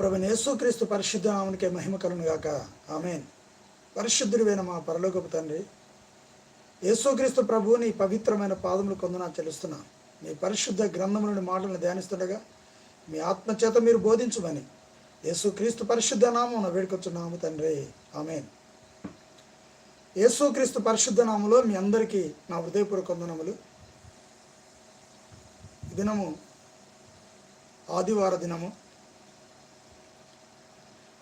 ప్రభు యేసుక్రీస్తు పరిశుద్ధ నామనికే మహిమ కలను గాక. ఆమెన్. పరిశుద్ధుడివైన మా పరలోకపు తండ్రి యేసుక్రీస్తు ప్రభువు నీ పవిత్రమైన పాదములు కొందనా చెల్లిస్తున్నా. నీ పరిశుద్ధ గ్రంథములని మాటలను ధ్యానిస్తుండగా మీ ఆత్మచేత మీరు బోధించమని యేసుక్రీస్తు పరిశుద్ధ నామం వేడుకొచ్చున్నాము తండ్రి. ఆమెన్. యేసుక్రీస్తు పరిశుద్ధ నామంలో మీ అందరికీ నా హృదయపూర్వక వందనములు. దినము ఆదివార దినము.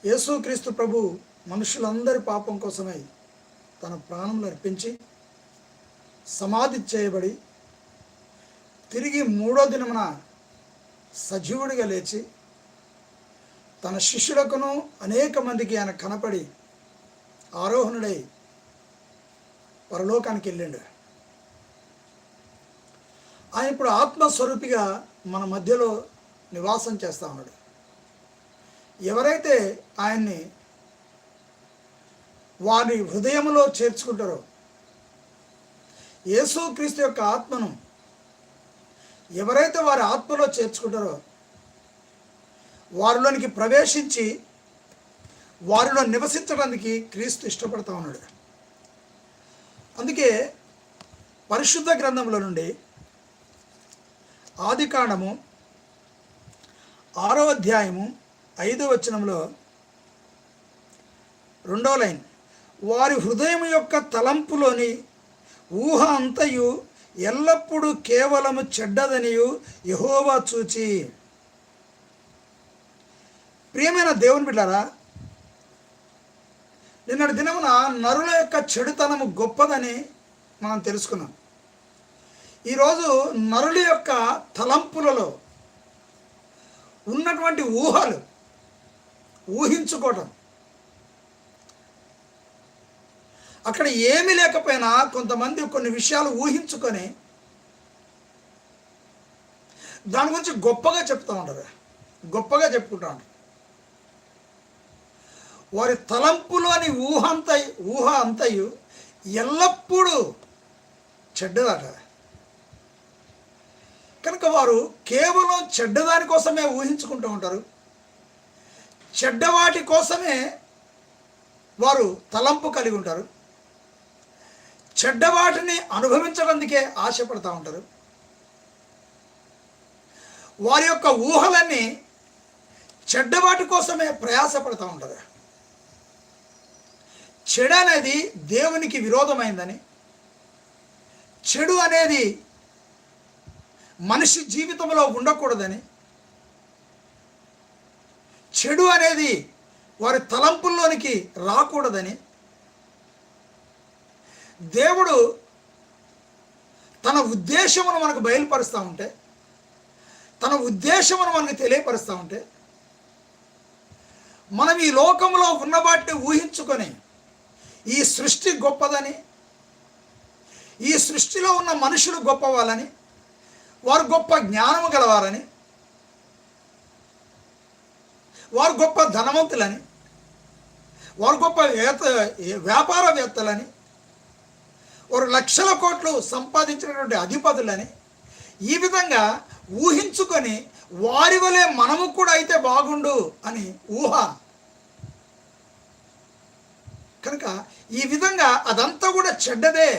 యేసుక్రీస్తు ప్రభు మనుషులందరి పాపం కోసమై తన ప్రాణములు అర్పించి సమాధి చేయబడి తిరిగి మూడో దినమున సజీవుడిగా లేచి తన శిష్యులకును అనేక మందికి ఆయన కనపడి ఆరోహణుడై పరలోకానికి వెళ్ళిండు. ఆయన ఇప్పుడు ఆత్మస్వరూపిగా మన మధ్యలో నివాసం చేస్తా ఉన్నాడు. ఎవరైతే ఆయన్ని వారి హృదయంలో చేర్చుకుంటారో యేసుక్రీస్తు యొక్క ఆత్మను ఎవరైతే వారి ఆత్మలో చేర్చుకుంటారో వారిలోనికి ప్రవేశించి వారిలో నివసించడానికి క్రీస్తు ఇష్టపడతా ఉన్నాడు. అందుకే పరిశుద్ధ గ్రంథంలో నుండి ఆదికాండము ఆరో అధ్యాయము ఐదో వచనంలో రెండో లైన్ వారి హృదయం యొక్క తలంపులోని ఊహ అంతయు ఎల్లప్పుడూ కేవలము చెడ్డదనియు యహోవా చూచి. ప్రియమైన దేవుని బిడ్డారా నిన్నటి దినమున నరుల యొక్క చెడుతనము గొప్పదని మనం తెలుసుకున్నాం. ఈరోజు నరుల యొక్క తలంపులలో ఉన్నటువంటి ఊహలు ఊహించుకోవటం. అక్కడ ఏమీ లేకపోయినా కొంతమంది కొన్ని విషయాలు ఊహించుకొని దాని గురించి గొప్పగా చెప్తూ ఉంటారు గొప్పగా చెప్పుకుంటూ ఉంటారు వారి తలంపులోని ఊహ అంత ఊహ అంతయు ఎల్లప్పుడూ చెడ్డదట. కనుక వారు కేవలం చెడ్డదాని కోసమే ఊహించుకుంటూ ఉంటారు. చెడ్డవాటి కోసమే వారు తలంపు కలిగి ఉంటారు. చెడ్డవాటిని అనుభవించడానికే ఆశపడతా ఉంటారు. వారి యొక్క ఊహలన్నీ చెడ్డవాటి కోసమే ప్రయాసపడతా ఉంటారు. చెడు అనేది దేవునికి విరోధమైందని చెడు అనేది మనిషి జీవితంలో ఉండకూడదని చెడు అనేది వారి తలంపుల్లోనికి రాకూడదని దేవుడు తన ఉద్దేశమును మనకు బయలుపరుస్తూ ఉంటే తన ఉద్దేశమును మనకు తెలియపరుస్తూ ఉంటే మనం ఈ లోకంలో ఉన్న వాటిని ఊహించుకొని ఈ సృష్టి గొప్పదని ఈ సృష్టిలో ఉన్న మనుషులు గొప్పవాళ్ళని వారు గొప్ప జ్ఞానము గలవారని వారు గొప్ప ధనవంతులని వారు గొప్ప వేత వ్యాపారవేత్తలని వారు లక్షల కోట్లు సంపాదించినటువంటి అధిపతులని ఈ విధంగా ఊహించుకొని వారి వలె మనము కూడా అయితే బాగుండు అని ఊహ. కనుక ఈ విధంగా అదంతా కూడా చెడ్డదే.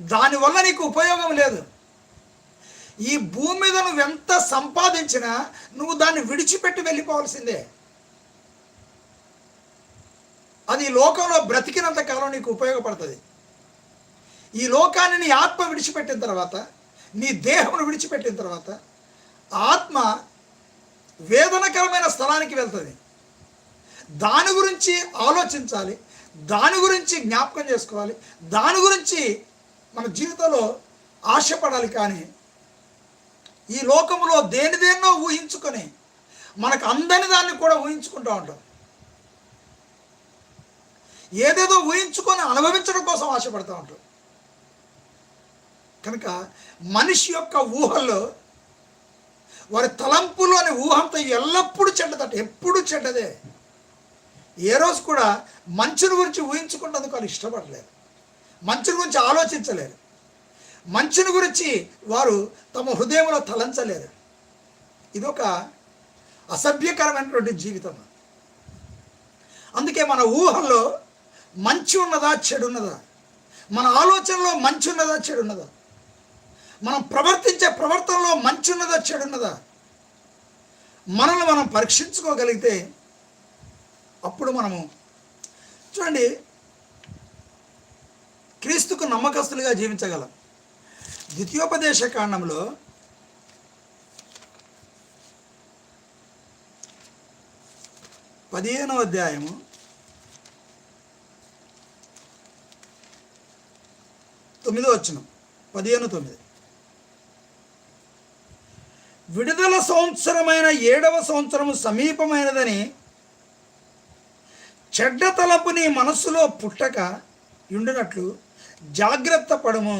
దానివల్ల నీకు ఉపయోగం లేదు. ఈ భూమి మీద నువ్వు ఎంత సంపాదించినా నువ్వు దాన్ని విడిచిపెట్టి వెళ్ళిపోవాల్సిందే. అది ఈ లోకంలో బ్రతికినంత కాలం నీకు ఉపయోగపడుతుంది. ఈ లోకాన్ని నీ ఆత్మ విడిచిపెట్టిన తర్వాత నీ దేహమును విడిచిపెట్టిన తర్వాత ఆత్మ వేదనకరమైన స్థలానికి వెళ్తుంది. దాని గురించి ఆలోచించాలి దాని గురించి జ్ఞాపకం చేసుకోవాలి దాని గురించి మన జీవితంలో ఆశపడాలి కానీ ఈ లోకంలో దేని దేన్నో ఊహించుకొని మనకు అందని దాన్ని కూడా ఊహించుకుంటూ ఉంటాం. ఏదేదో ఊహించుకొని అనుభవించడం కోసం ఆశపడుతూ ఉంటాం. కనుక మనిషి యొక్క ఊహల్లో వారి తలంపులోని ఊహంతో ఎల్లప్పుడూ చెడ్డదట ఎప్పుడు చెడ్డదే. ఏ రోజు కూడా మంచుని గురించి ఊహించుకున్నందుకు వాళ్ళు ఇష్టపడలేరు మంచుని గురించి ఆలోచించలేరు మంచుని గురించి వారు తమ హృదయంలో తలంచలేరు ఇదొక అసభ్యకరమైనటువంటి జీవితం అందుకే మన ఊహల్లో మంచి ఉన్నదా చెడు ఉన్నదా? మన ఆలోచనలో మంచి ఉన్నదా చెడు ఉన్నదా? మనం ప్రవర్తించే ప్రవర్తనలో మంచి ఉన్నదా చెడు ఉన్నదా? మనల్ని మనం పరీక్షించుకోగలిగితే అప్పుడు మనము చూడండి క్రీస్తుకు నమ్మకస్తులుగా జీవించగలం. ద్వితీయోపదేశ కాండంలో పదిహేనో అధ్యాయము తొమ్మిదో వచ్చిన పదిహేను తొమ్మిది. విడుదల సంవత్సరమైన ఏడవ సంవత్సరము సమీపమైనదని చెడ్డ తలపు నీ మనస్సులో పుట్టక ఉండినట్లు జాగ్రత్త పడము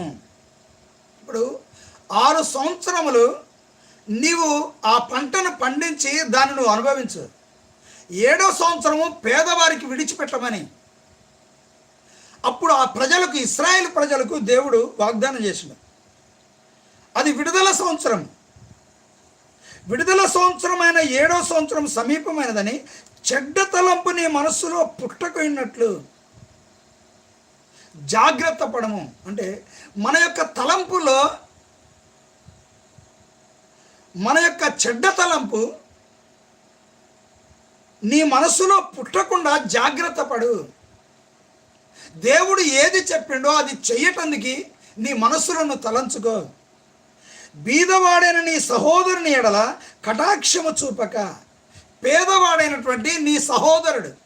ఇప్పుడు ఆరు సంవత్సరములు నీవు ఆ పంటను పండించి దాన్ని నువ్వు అనుభవించు. ఏడో సంవత్సరము పేదవారికి విడిచిపెట్టమని. అప్పుడు ఆ ప్రజలకు ఇస్రాయేల్ ప్రజలకు దేవుడు వాగ్దానం చేసినాడు అది విడుదల సంవత్సరం. విడుదల సంవత్సరమైన ఏడో సంవత్సరం సమీపమైనదని చెడ్డ తలంపు నీ మనస్సులో పుట్టకపోయినట్లు జాగ్రత్త పడము. అంటే మన యొక్క తలంపులో మన యొక్క చెడ్డ తలంపు నీ మనస్సులో పుట్టకుండా జాగ్రత్త పడు. దేవుడు ఏది చెప్పిండో అది చెయ్యటానికి నీ మనస్సులను తలంచుకో. బీదవాడైన నీ సహోదరుని ఎడల కటాక్షము చూపక పేదవాడైనటువంటి నీ సహోదరుడు.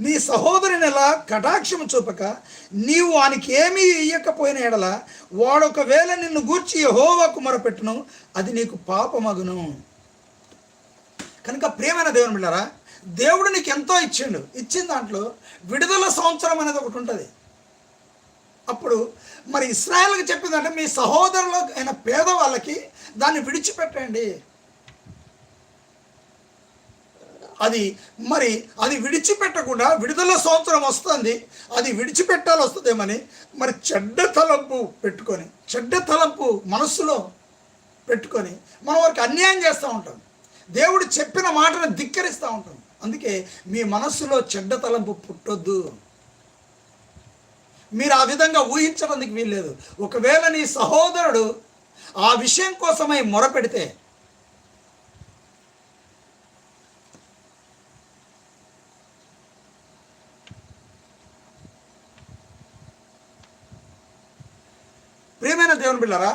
నీ సహోదరుని ఎలా కటాక్షము చూపక నీవు వానికి ఏమీ ఇయ్యకపోయిన ఎడల వాడు ఒకవేళ నిన్ను గూర్చి యహోవాకు మొరపెట్టును అది నీకు పాపమగును. కనుక ప్రేమైన దేవుని బిళ్ళారా దేవుడు నీకు ఎంతో ఇచ్చిండు. ఇచ్చిన దాంట్లో విడుదల సంవత్సరం అనేది ఒకటి ఉంటుంది. అప్పుడు మరి ఇస్రాయల్కి చెప్పిందంటే మీ సహోదరులకు అయిన పేదవాళ్ళకి దాన్ని విడిచిపెట్టండి. అది మరి అది విడిచిపెట్టకుండా విడుదల సంవత్సరం వస్తుంది. అది విడిచిపెట్టాలి వస్తుందేమని మరి చెడ్డ తలంపు పెట్టుకొని చెడ్డ తలంపు మనస్సులో పెట్టుకొని మనం వారికి అన్యాయం చేస్తూ ఉంటాం. దేవుడు చెప్పిన మాటను ధిక్కరిస్తూ ఉంటాం. అందుకే మీ మనస్సులో చెడ్డ తలంపు పుట్టొద్దు. మీరు ఆ విధంగా ఊహించడానికి వీల్లేదు. ఒకవేళ నీ సహోదరుడు ఆ విషయం కోసమై మొరపెడితే ప్రియమైన దేవుని బిళ్ళరా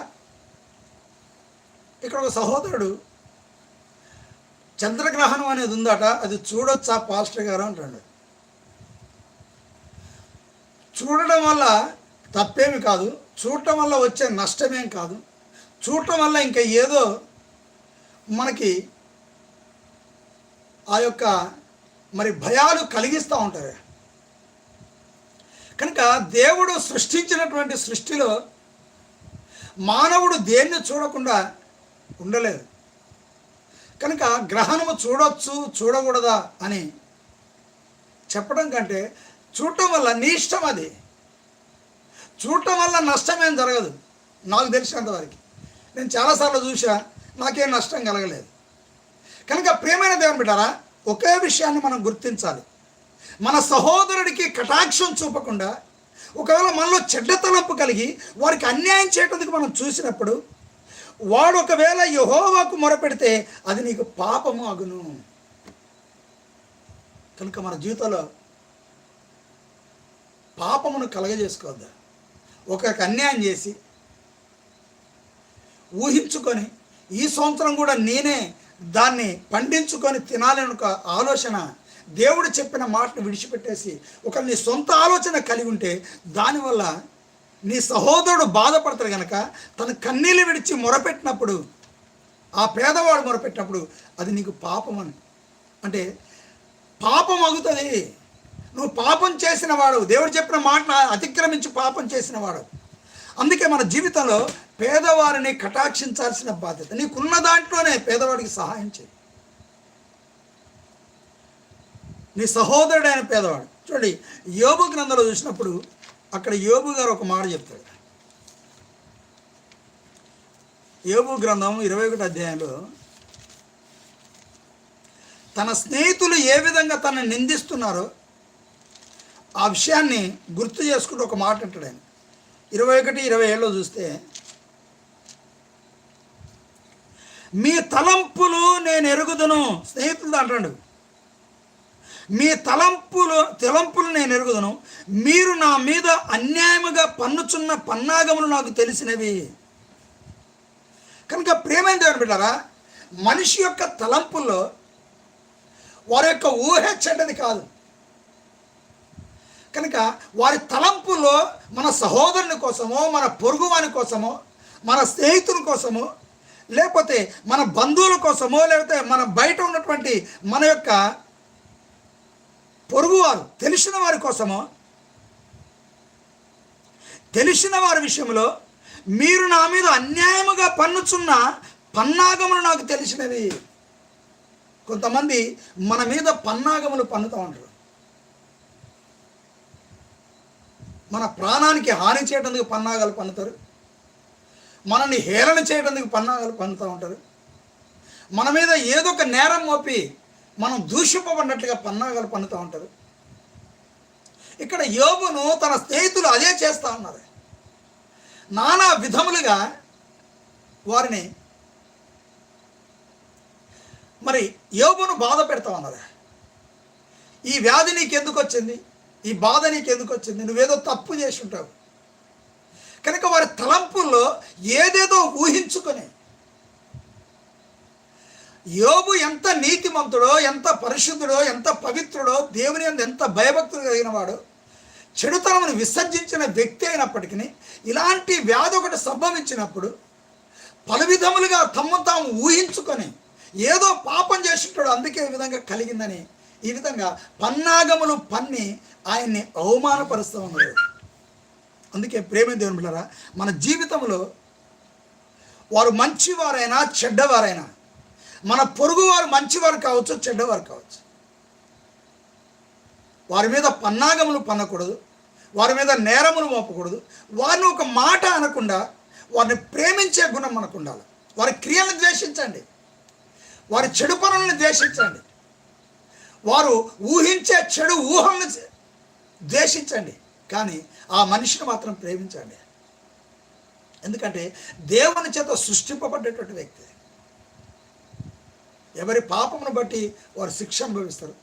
ఇక్కడ ఒక సహోదరుడు చంద్రగ్రహణం అనేది ఉందట అది చూడొచ్చా పాస్టర్ గారు అంటాడు. చూడడం వల్ల తప్పేమి కాదు చూడటం వల్ల వచ్చే నష్టమేం కాదు చూడటం వల్ల ఇంకా ఏదో మనకి ఆ యొక్క మరి భయాలు కలిగిస్తూ ఉంటారు. కనుక దేవుడు సృష్టించినటువంటి సృష్టిలో మానవుడు దేన్ని చూడకుండా ఉండలేదు. కనుక గ్రహణము చూడొచ్చు చూడకూడదా అని చెప్పడం కంటే చూడటం వల్ల నీ ఇష్టం అది. చూడటం వల్ల నష్టమేం జరగదు. నాకు తెలిసినంతవరకు నేను చాలాసార్లు చూసా నాకేం నష్టం కలగలేదు. కనుక ప్రియమైన దేవుని బిడ్డారా ఒకే విషయాన్ని మనం గుర్తించాలి. మన సహోదరుడికి కటాక్షం చూపకుండా ఒకవేళ మనలో చెడ్డ తలంపు కలిగి వారికి అన్యాయం చేయటందుకు మనం చూసినప్పుడు వాడు ఒకవేళ యహోవాకు మొరపెడితే అది నీకు పాపము అగును. కనుక మన జీవితంలో పాపమును కలగజేసుకోవద్దు. ఒకరికి అన్యాయం చేసి ఊహించుకొని ఈ సంవత్సరం కూడా నేనే దాన్ని పండించుకొని తినాలని ఒక ఆలోచన దేవుడు చెప్పిన మాటను విడిచిపెట్టేసి ఒక నీ సొంత ఆలోచన కలిగి ఉంటే దానివల్ల నీ సహోదరుడు బాధపడతాడు కనుక తన కన్నీళ్ళు విడిచి మొరపెట్టినప్పుడు ఆ పేదవాడు మొరపెట్టినప్పుడు అది నీకు పాపం అని. అంటే పాపం అగుతుంది. నువ్వు పాపం చేసిన వాడు. దేవుడు చెప్పిన మాటను అతిక్రమించి పాపం చేసిన వాడు. అందుకే మన జీవితంలో పేదవారిని కటాక్షించాల్సిన బాధ్యత. నీకున్న దాంట్లోనే పేదవాడికి సహాయం చేయి. నీ సహోదరుడైన పేదవాడు. చూడండి యోబు గ్రంథంలో చూసినప్పుడు అక్కడ యోబు గారు ఒక మాట చెప్తాడు. యోబు గ్రంథం ఇరవై ఒకటి అధ్యాయంలో తన స్నేహితులు ఏ విధంగా తనని నిందిస్తున్నారో ఆ విషయాన్ని గుర్తు చేసుకుంటూ ఒక మాట అంటాడు ఆయన. ఇరవై ఒకటి ఇరవై ఏళ్ళలో చూస్తే మీ తలంపులు నేను ఎరుగుదును స్నేహితులు అంటాడు. మీ తలంపులు తలంపులు నేను ఎరుగుదను. మీరు నా మీద అన్యాయముగా పన్నుచున్న పన్నాగములు నాకు తెలిసినవి. కనుక ప్రేమైన దేవుని బిడ్డారా మనిషి యొక్క తలంపుల్లో వారి యొక్క ఊహ చెడ్డది కాదు. కనుక వారి తలంపులో మన సహోదరుని కోసమో మన పొరుగువాని కోసమో మన స్నేహితుని కోసమో లేకపోతే మన బంధువుల కోసమో లేకపోతే మన బయట ఉన్నటువంటి మన యొక్క పొరుగువారు తెలిసిన వారి కోసమో? తెలిసిన వారి విషయంలో మీరు నా మీద అన్యాయముగా పన్నుచున్న పన్నాగములు నాకు తెలిసినవి. కొంతమంది మన మీద పన్నాగములు పన్నుతూ ఉంటారు. మన ప్రాణానికి హాని చేయడానికి పన్నాగాలు పన్నుతారు. మనల్ని హేళన చేయడానికి పన్నాగాలు పన్నుతూ ఉంటారు. మన మీద ఏదో ఒక నేరం మోపి మనం దూషింపబడినట్లుగా పన్నాగాలు పన్నుతూ ఉంటారు ఇక్కడ యోగును తన స్నేహితులు అదే చేస్తూ ఉన్నారు. నానా విధములుగా వారిని మరి యోగును బాధ పెడతా ఉన్నారు. ఈ వ్యాధి నీకు ఎందుకు వచ్చింది? ఈ బాధ నీకు ఎందుకు వచ్చింది? నువ్వేదో తప్పు చేసి ఉంటావు. కనుక వారి తలంపుల్లో ఏదేదో ఊహించుకొని యోబు ఎంత నీతిమంతుడో ఎంత పరిశుద్ధుడో ఎంత పవిత్రుడో దేవుని ఎంత భయభక్తులు కలిగిన వాడో చెడుతనమును విసర్జించిన వ్యక్తి అయినప్పటికీ ఇలాంటి వ్యాధి ఒకటి సంభవించినప్పుడు పలు విధములుగా తమ్ము తాము ఊహించుకొని ఏదో పాపం చేసింటాడు అందుకే ఈ విధంగా కలిగిందని ఈ విధంగా పన్నాగములు పన్ని ఆయన్ని అవమానపరుస్తూ ఉన్నారు. అందుకే ప్రేమ దేవుని మన జీవితంలో వారు మంచివారైనా చెడ్డవారైనా మన పొరుగువారు మంచివారు కావచ్చు చెడ్డవారు కావచ్చు. వారి మీద పన్నాగములు పన్నకూడదు వారి మీద నేరములు మోపకూడదు. వారిని ఒక మాట అనకుండా వారిని ప్రేమించే గుణం మనకు ఉండాలి వారి క్రియలను ద్వేషించండి. వారి చెడు పనులను ద్వేషించండి. వారు ఊహించే చెడు ఊహలను ద్వేషించండి. కానీ ఆ మనిషిని మాత్రం ప్రేమించండి. ఎందుకంటే దేవుని చేత సృష్టింపబడ్డటువంటి వ్యక్తి. ఎవరి పాపమును బట్టి వారు శిక్ష అనుభవిస్తారు.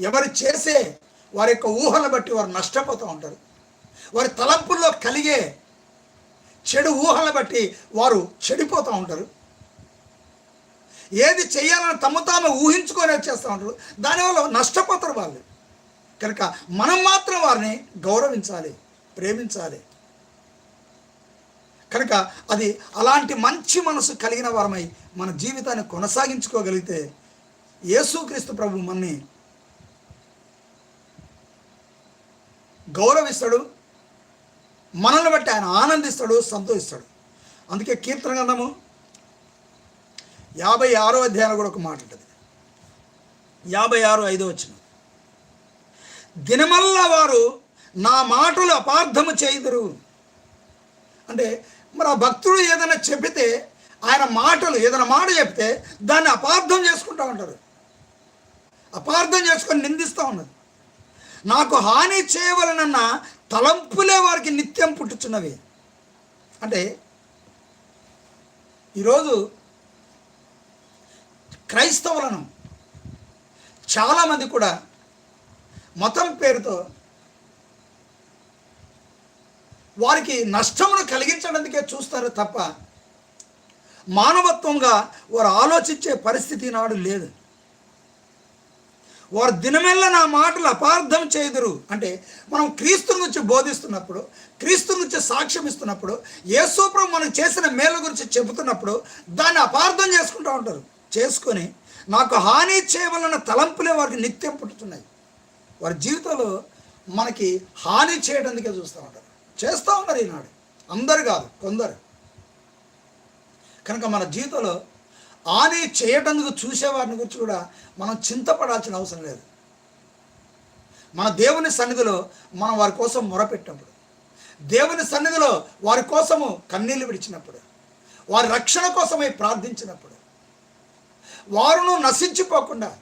ఎవరు చేసే వారి యొక్క ఊహను బట్టి వారు నష్టపోతూ ఉంటారు. వారి తలంపుల్లో కలిగే చెడు ఊహలను బట్టి వారు చెడిపోతూ ఉంటారు. ఏది చేయాలని తమ తాము ఊహించుకొని వచ్చేస్తూ ఉంటారు. దానివల్ల నష్టపోతారు వాళ్ళు. కనుక మనం మాత్రం వారిని గౌరవించాలి ప్రేమించాలి. కనుక అది అలాంటి మంచి మనసు కలిగిన వారమై మన జీవితాన్ని కొనసాగించుకోగలిగితే యేసుక్రీస్తు ప్రభు మనని గౌరవిస్తాడు మనల్ని బట్టి ఆయన ఆనందిస్తాడు సంతోషిస్తాడు. అందుకే కీర్తన గ్రంథము యాభై ఆరో అధ్యాయంలో కూడా ఒక మాట ఉంటుంది. యాభై ఆరు ఐదో వచ్చిన దినమల్లా వారు నా మాటలు అపార్థము చేయుదురు. అంటే మరి ఆ భక్తుడు ఏదైనా చెబితే ఆయన మాటలు ఏదైనా మాట చెప్తే దాన్ని అపార్థం చేసుకుంటూ ఉంటారు అపార్థం చేసుకొని నిందిస్తూ ఉన్నది నాకు హాని చేయవలనన్న తలంపులే వారికి నిత్యం పుట్టుచున్నవి. అంటే ఈరోజు క్రైస్తవులను చాలామంది కూడా మతం పేరుతో వారికి నష్టమును కలిగించడానికే చూస్తారు తప్ప మానవత్వంగా వారు ఆలోచించే పరిస్థితి నాడు లేదు. వారు దినమెల్ల నా మాటలు అపార్థం చేయుదురు. అంటే మనం క్రీస్తు నుంచి బోధిస్తున్నప్పుడు క్రీస్తు నుంచి సాక్ష్యం ఇస్తున్నప్పుడు యేసూప్రం మనం చేసిన మేలు గురించి చెబుతున్నప్పుడు దాన్ని అపార్థం చేసుకుంటూ ఉంటారు. చేసుకొని నాకు హాని చేయవలన తలంపులే వారికి నిత్యం పుట్టుతున్నాయి. వారి జీవితంలో మనకి హాని చేయడానికే చూస్తూ ఉంటారు. చేస్తూ ఉన్నారు ఈనాడు. అందరు కాదు కొందరు. కనుక మన జీవితంలో ఆని చేయటందుకు చూసేవారిని గురించి కూడా మనం చింతపడాల్సిన అవసరం లేదు. మన దేవుని సన్నిధిలో మనం వారి కోసం మొరపెట్టినప్పుడు దేవుని సన్నిధిలో వారి కోసము కన్నీళ్ళు విడిచినప్పుడు వారి రక్షణ కోసమై ప్రార్థించినప్పుడు వారును నశించిపోకుండా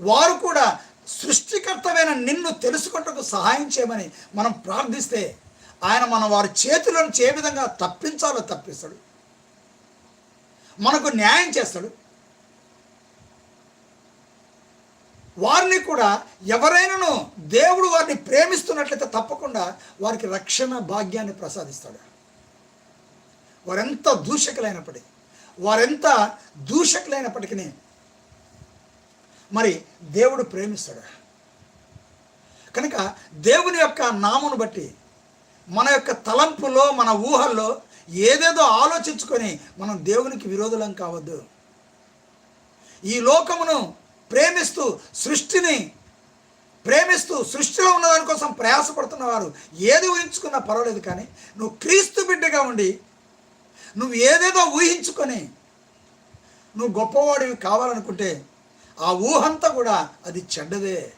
వారు కూడా సృష్టికర్తమైన నిన్ను తెలుసుకుంటకు సహాయం చేయమని మనం ప్రార్థిస్తే ఆయన మన వారి చేతిలో ఏ విధంగా తప్పించాలో తప్పిస్తాడు. మనకు న్యాయం చేస్తాడు. వారిని కూడా ఎవరైనాను దేవుడు వారిని ప్రేమిస్తున్నట్లయితే తప్పకుండా వారికి రక్షణ భాగ్యాన్ని ప్రసాదిస్తాడు. వారెంత దూషకులైనప్పటికీ వారెంత దూషకులైనప్పటికీ మరి దేవుడు ప్రేమిస్తాడు? కనుక దేవుని యొక్క నామును బట్టి మన యొక్క తలంపులో మన ఊహల్లో ఏదేదో ఆలోచించుకొని మనం దేవునికి విరోధులం కావద్దు. ఈ లోకమును ప్రేమిస్తూ సృష్టిని ప్రేమిస్తూ సృష్టిలో ఉన్న కోసం ప్రయాసపడుతున్న వారు ఏది ఊహించుకున్నా పర్వాలేదు కానీ నువ్వు క్రీస్తు బిడ్డగా ఉండి నువ్వు ఏదేదో ఊహించుకొని నువ్వు గొప్పవాడివి కావాలనుకుంటే ఆ ఊహంతా కూడా అది చెడ్డదే.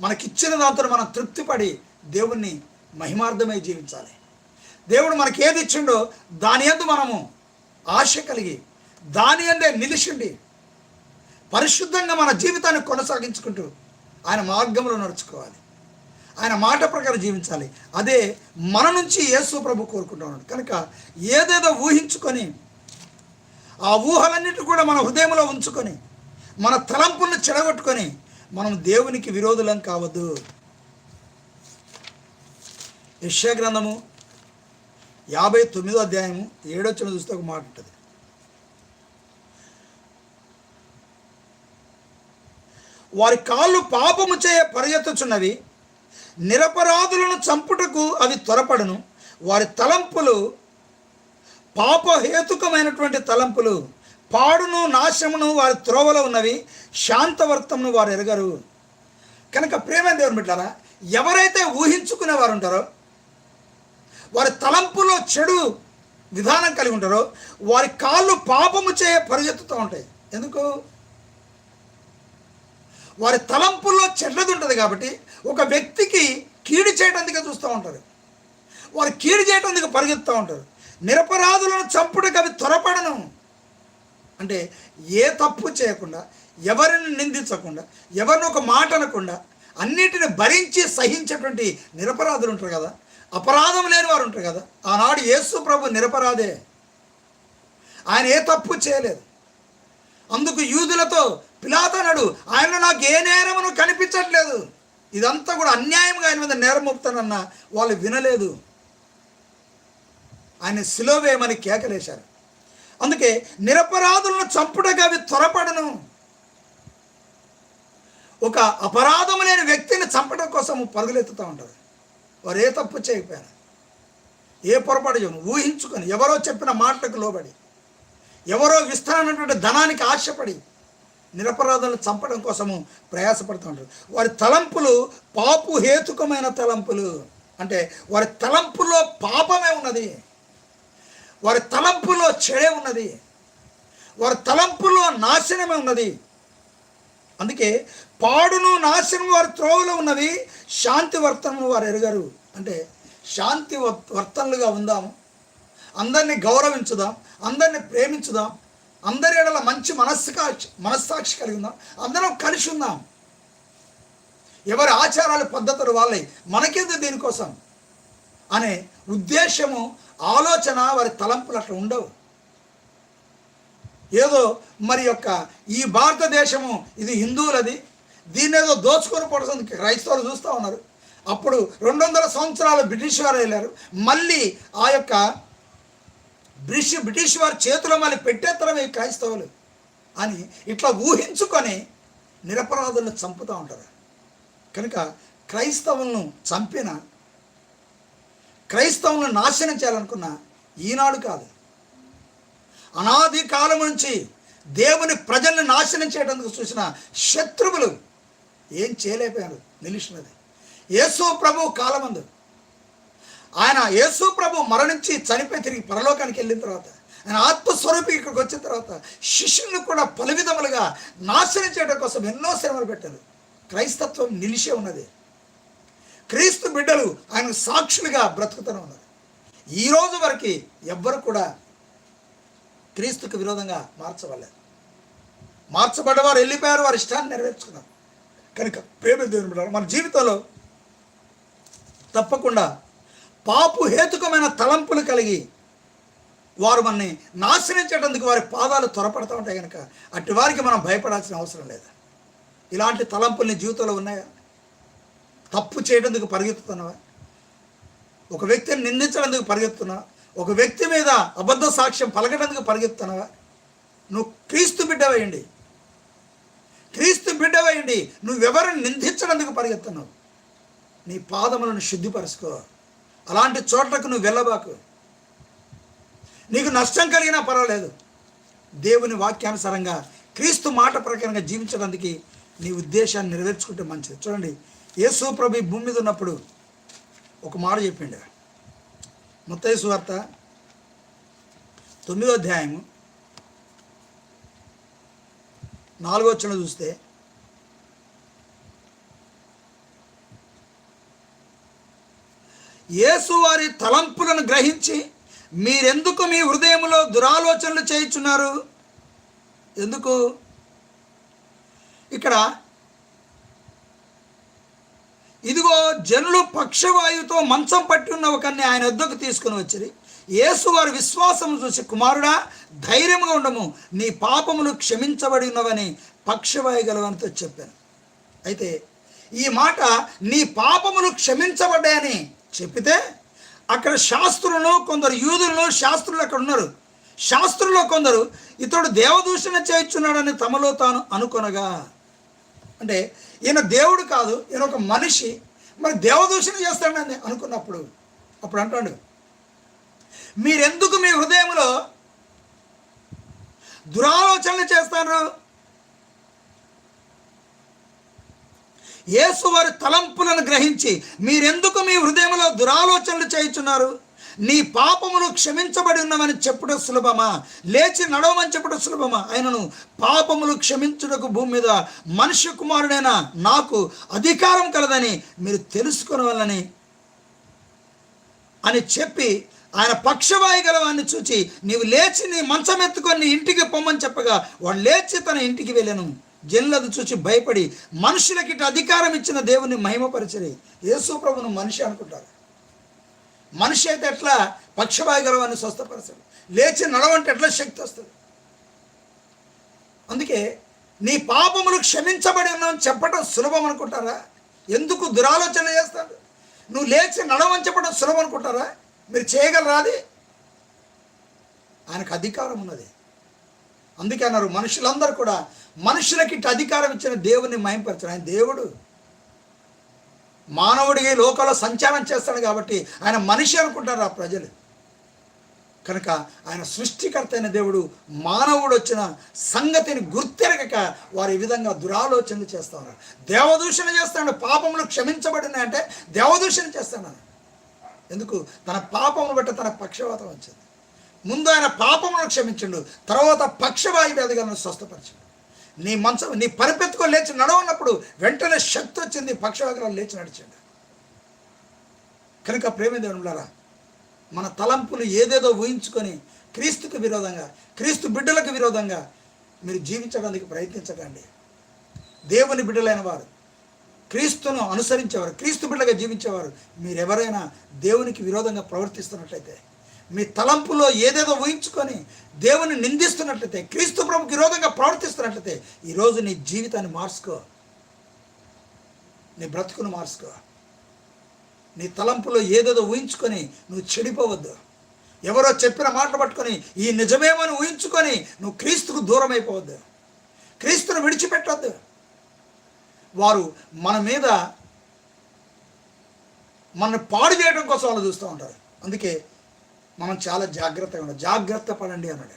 మనకిచ్చిన దాంతో మనం తృప్తిపడి దేవుణ్ణి మహిమార్థమై జీవించాలి. దేవుడు మనకి ఏది ఇచ్చిండో దాని ఎందు మనము ఆశ కలిగి దాని అందే నిలిచిండి పరిశుద్ధంగా మన జీవితాన్ని కొనసాగించుకుంటూ ఆయన మార్గంలో నడుచుకోవాలి. ఆయన మాట ప్రకారం జీవించాలి. అదే మన నుంచి యేసు ప్రభు కోరుకుంటున్నాడు. కనుక ఏదేదో ఊహించుకొని ఆ ఊహలన్నిటి కూడా మన హృదయంలో ఉంచుకొని మన తలంపులను చెడగొట్టుకొని మనం దేవునికి విరోధులం కావద్దు. యశ్యా గ్రంథము యాభై తొమ్మిదో అధ్యాయము ఏడొచ్చిన చూస్తే ఒక మాట ఉంటుంది. వారి కాళ్ళు పాపము చేయ పరిగెత్తుచున్నవి నిరపరాధులను చంపుటకు అవి త్వరపడును వారి తలంపులు పాపహేతుకమైనటువంటి తలంపులు. పాడును నాశమును వారి త్రోవలో ఉన్నవి శాంతవర్తమును వారు ఎరగరు. కనుక ప్రేమ దేవుని బిడ్డారా ఎవరైతే ఊహించుకునే వారు ఉంటారో వారి తలంపులో చెడు విధానం కలిగి ఉంటారో వారి కాళ్ళు పాపము చేయ పరిగెత్తుతూ ఉంటాయి. ఎందుకు? వారి తలంపుల్లో చెడ్డది ఉంటుంది కాబట్టి ఒక వ్యక్తికి కీడు చేయడానికి చూస్తూ ఉంటారు. వారు కీడు చేయడానికి పరిగెత్తుతూ ఉంటారు. నిరపరాధులను చంపుటకు అవి త్వరపడను. అంటే ఏ తప్పు చేయకుండా ఎవరిని నిందించకుండా ఎవరిని ఒక మాట అనకుండా అన్నిటిని భరించి సహించేటువంటి నిరపరాధులు ఉంటారు కదా. అపరాధం లేని వారు ఉంటారు కదా. ఆనాడు యేసు ప్రభు నిరపరాధే. ఆయన ఏ తప్పు చేయలేదు. అందుకు యూదులతో పిలాతనడు ఆయన నాకు ఏ నేరమును కనిపించట్లేదు. ఇదంతా కూడా అన్యాయంగా ఆయన మీద నేరం మోపుతానన్న వాళ్ళు వినలేదు. ఆయన సిలోవేయమని కేకలేశారు. అందుకే నిరపరాధులను చంపుటగా అవి త్వరపడను. ఒక అపరాధం లేని వ్యక్తిని చంపడం కోసం పరుగులెత్తుతూ ఉంటారు వారు ఏ తప్పు చేయకపోయారు ఏ పొరపాటు చేయను. ఊహించుకొని ఎవరో చెప్పిన మాటలకు లోబడి ఎవరో విస్తారమైనటువంటి ధనానికి ఆశపడి నిరపరాధులను చంపడం కోసము ప్రయాసపడుతూ ఉంటారు వారి తలంపులు పాపు హేతుకమైన తలంపులు. అంటే వారి తలంపులో పాపమే ఉన్నది. వారి తలంపులో చెడే ఉన్నది. వారి తలంపులో నాశనమే ఉన్నది. అందుకే పాడును నాశనం వారి త్రోవలో ఉన్నవి శాంతి వర్తనము వారు ఎరగరు. అంటే శాంతి వర్తనలుగా ఉందాము. అందరినీ గౌరవించుదాం. అందరినీ ప్రేమించుదాం. అందరి ఎడల మంచి మనస్సుకాక్షి మనస్సాక్షి కలిగి ఉందాం. అందరం కలిసి ఉందాం. ఎవరి ఆచారాలు పద్ధతులు వాళ్ళవి మనకెందుకు దీనికోసం? అనే ఉద్దేశము ఆలోచన వారి తలంపులు అట్లా ఉండవు. ఏదో మరి యొక్క ఈ భారతదేశము ఇది హిందువులది దీన్ని ఏదో దోచుకొని పడుతుంది. క్రైస్తవులు చూస్తూ ఉన్నారు. అప్పుడు రెండు వందల సంవత్సరాలు బ్రిటిష్ వారు వెళ్ళారు. మళ్ళీ ఆ యొక్క బ్రిటిష్ బ్రిటిష్ వారి చేతిలో మళ్ళీ పెట్టేత్తరం ఈ క్రైస్తవులు అని ఇట్లా ఊహించుకొని నిరపరాధులను చంపుతూ ఉంటారు. కనుక క్రైస్తవులను చంపిన క్రైస్తవులను నాశనం చేయాలనుకున్న ఈనాడు కాదు. అనాది కాలం నుంచి దేవుని ప్రజల్ని నాశనం చేయడానికి చూసిన శత్రువులు ఏం చేయలేకపోయారు? నిలిచినది యేసు ప్రభు కాలమందు. ఆయన యేసు ప్రభు మరణించి చనిపోయి తిరిగి పరలోకానికి వెళ్ళిన తర్వాత ఆయన ఆత్మస్వరూపి ఇక్కడికి వచ్చిన తర్వాత శిష్యులను కూడా పలు విధములుగా నాశనం చేయడం కోసం ఎన్నో శ్రమలు పెట్టారు. క్రైస్తత్వం నిలిచే ఉన్నది. క్రీస్తు బిడ్డలు ఆయన సాక్షులుగా బ్రతుకుతూనే ఉన్నారు. ఈరోజు వరకు ఎవ్వరు కూడా క్రీస్తుకు విరోధంగా మార్చవలేదు మార్చబడ్డవారు వెళ్ళిపోయారు వారి ఇష్టాన్ని నెరవేర్చుకున్నారు. కనుక ప్రేమ దేవుని బిడ్డారు మన జీవితంలో తప్పకుండా పాపు హేతుకమైన తలంపులు కలిగి వారు మనని నాశనం చేయడానికి వారి పాదాలు త్వరపడతా ఉంటాయి కనుక అట్టి వారికి మనం భయపడాల్సిన అవసరం లేదు? ఇలాంటి తలంపుల్ని జీవితంలో ఉన్నాయా? తప్పు చేయడానికి పరిగెత్తుతున్నావా? ఒక వ్యక్తిని నిందించడానికి పరిగెత్తున్నావా ఒక వ్యక్తి మీద అబద్ధ సాక్ష్యం పలకడానికి పరిగెత్తున్నావా నువ్వు క్రీస్తు బిడ్డవేయండి క్రీస్తు బిడ్డవేయండి నువ్వెవరిని నిందించడానికి పరిగెత్తున్నావు? నీ పాదములను శుద్ధిపరచుకో. అలాంటి చోట్లకు నువ్వు వెళ్ళబాకు. నీకు నష్టం కలిగినా పర్వాలేదు. దేవుని వాక్యానుసారంగా క్రీస్తు మాట ప్రకారంగా జీవించడానికి నీ ఉద్దేశాన్ని నెరవేర్చుకుంటే మంచిది. చూడండి యేసు ప్రభు ఈ భూమి మీద ఉన్నప్పుడు ఒక మాట చెప్పిండు. ముత్తయ్య సువార్త తొమ్మిదో అధ్యాయము నాలుగో వచ్చిన చూస్తే యేసు వారి తలంపులను గ్రహించి మీరెందుకు మీ హృదయంలో దురాలోచనలు చేయించున్నారు? ఎందుకు? ఇక్కడ ఇదిగో జనులు పక్షవాయువుతో మంచం పట్టి ఉన్న ఒకరిని ఆయన వద్దకు తీసుకుని వచ్చి యేసు వారి విశ్వాసం చూసి కుమారుడా ధైర్యంగా ఉండము. నీ పాపములు క్షమించబడి ఉన్నవని పక్షవాయు గలవనితో చెప్పాను. అయితే ఈ మాట నీ పాపములు క్షమించబడ్డాయని చెప్పితే అక్కడ శాస్త్రులను కొందరు యూదులను శాస్త్రులు అక్కడ ఉన్నారు. శాస్త్రుల్లో కొందరు ఇతడు దేవదూషణ చేయించున్నాడని తమలో తాను అనుకొనగా. అంటే ఈయన దేవుడు కాదు ఈయన ఒక మనిషి. మరి దేవదూషణ చేస్తాడని అనుకున్నప్పుడు అప్పుడు అంటాడు మీరెందుకు మీ హృదయంలో దురాలోచనలు చేస్తారు? యేసు వారి తలంపులను గ్రహించి మీరెందుకు మీ హృదయంలో దురాలోచనలు చేయుచున్నారు? నీ పాపములు క్షమించబడి ఉన్నామని చెప్పుట సులభమా? లేచి నడవమని చెప్పుట సులభమా? ఆయనను పాపములు క్షమించుటకు భూమి మీద మనుష్య కుమారుడైన నాకు అధికారం కలదని మీరు తెలుసుకోవాలని అని చెప్పి ఆయన పక్షవాయు గలవాన్ని చూచి నీవు లేచి నీ మంచం ఎత్తుకొని నీ ఇంటికి పొమ్మని చెప్పగా వాడు లేచి తన ఇంటికి వెళ్ళాను. జనులది చూసి భయపడి మనుషులకి అధికారం ఇచ్చిన దేవుని మహిమపరిచరి. యేసు ప్రభును మనిషి అనుకుంటారు. మనిషి అయితే ఎట్లా? పక్షవాయు స్వస్థపరచడు లేచి నడవంటే ఎట్లా శక్తి వస్తుంది? అందుకే నీ పాపములు క్షమించబడి ఉన్నావని చెప్పడం సులభం అనుకుంటారా? ఎందుకు దురాలోచన చేస్తాడు? నువ్వు లేచి నడవని చెప్పడం సులభం అనుకుంటారా? మీరు చేయగలరా అది? ఆయనకు అధికారం ఉన్నది. అందుకే అన్నారు మనుషులందరూ కూడా మనుషులకి ఇటు అధికారం ఇచ్చిన దేవుని మయంపరచరు. ఆయన దేవుడు. మానవుడికి లోకంలో సంచారం చేస్తాడు కాబట్టి ఆయన మనిషి అనుకుంటారు ఆ ప్రజలు. కనుక ఆయన సృష్టికర్త అయిన దేవుడు మానవుడు వచ్చిన సంగతిని గుర్తెరగక వారు ఈ విధంగా దురాలోచనలు చేస్తారు. దేవదూషణ చేస్తాడు పాపములు క్షమించబడినాయంటే దేవదూషణ చేస్తాడు ఎందుకు? తన పాపమును బట్టి తన పక్షవాతం వచ్చింది. ముందు ఆయన పాపమును క్షమించండు తర్వాత పక్షవాయు వ్యాధిగాలను స్వస్థపరచండు. నీ మంచం నీ పరిపెత్తుకో లేచి నడవన్నప్పుడు వెంటనే శక్తి వచ్చింది పక్షవాగ్రాలు లేచి నడిచాడు కనుక ప్రేమదేవులారా మన తలంపులు ఏదేదో ఊహించుకొని క్రీస్తుకు విరోధంగా క్రీస్తు బిడ్డలకు విరోధంగా మీరు జీవించడానికి ప్రయత్నించకండి. దేవుని బిడ్డలైన వారు క్రీస్తును అనుసరించేవారు క్రీస్తు బిడ్డగా జీవించేవారు మీరెవరైనా దేవునికి విరోధంగా ప్రవర్తిస్తున్నట్లయితే మీ తలంపులో ఏదేదో ఊహించుకొని దేవుని నిందిస్తున్నట్లయితే క్రీస్తు ప్రభుకి విరోధంగా ప్రవర్తిస్తున్నట్లయితే ఈరోజు నీ జీవితాన్ని మార్చుకో. నీ బ్రతుకును మార్చుకో. నీ తలంపులో ఏదేదో ఊహించుకొని నువ్వు చెడిపోవద్దు. ఎవరో చెప్పిన మాటలు పట్టుకొని ఈ నిజమేమని ఊహించుకొని నువ్వు క్రీస్తుకు దూరం అయిపోవద్దు క్రీస్తును విడిచిపెట్టొద్దు. వారు మన మీద మనల్ని పాడు చేయడం కోసం వాళ్ళు చూస్తూ ఉంటారు. అందుకే మనం చాలా జాగ్రత్తగా ఉండాలి. జాగ్రత్త పడండి అన్నాడు.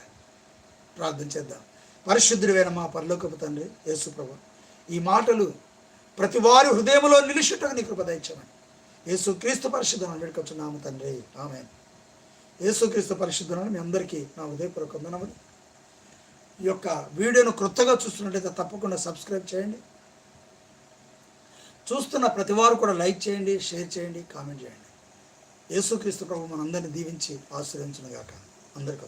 ప్రార్థన చేద్దాం. పరిశుద్ధుడైన మా పరలోకపు తండ్రి యేసుప్రభు ఈ మాటలు ప్రతి వారి హృదయంలో నిలిచిటకు నీ కృప దయచేయమని. యేసు క్రీస్తు పరిశుద్ధం వేడుకొచ్చున్నాము తండ్రి. ఆమె యేసు క్రీస్తు పరిశుద్ధం మీ అందరికీ నా హృదయపూర్వక వందనములు. ఈ యొక్క వీడియోను క్రొత్తగా చూస్తున్నట్లయితే తప్పకుండా సబ్స్క్రైబ్ చేయండి. చూస్తున్న ప్రతి వారు కూడా లైక్ చేయండి షేర్ చేయండి కామెంట్ చేయండి. యేసుక్రీస్తు ప్రభు మనందరినీ దీవించి ఆశీర్వించునుగాక అందరికీ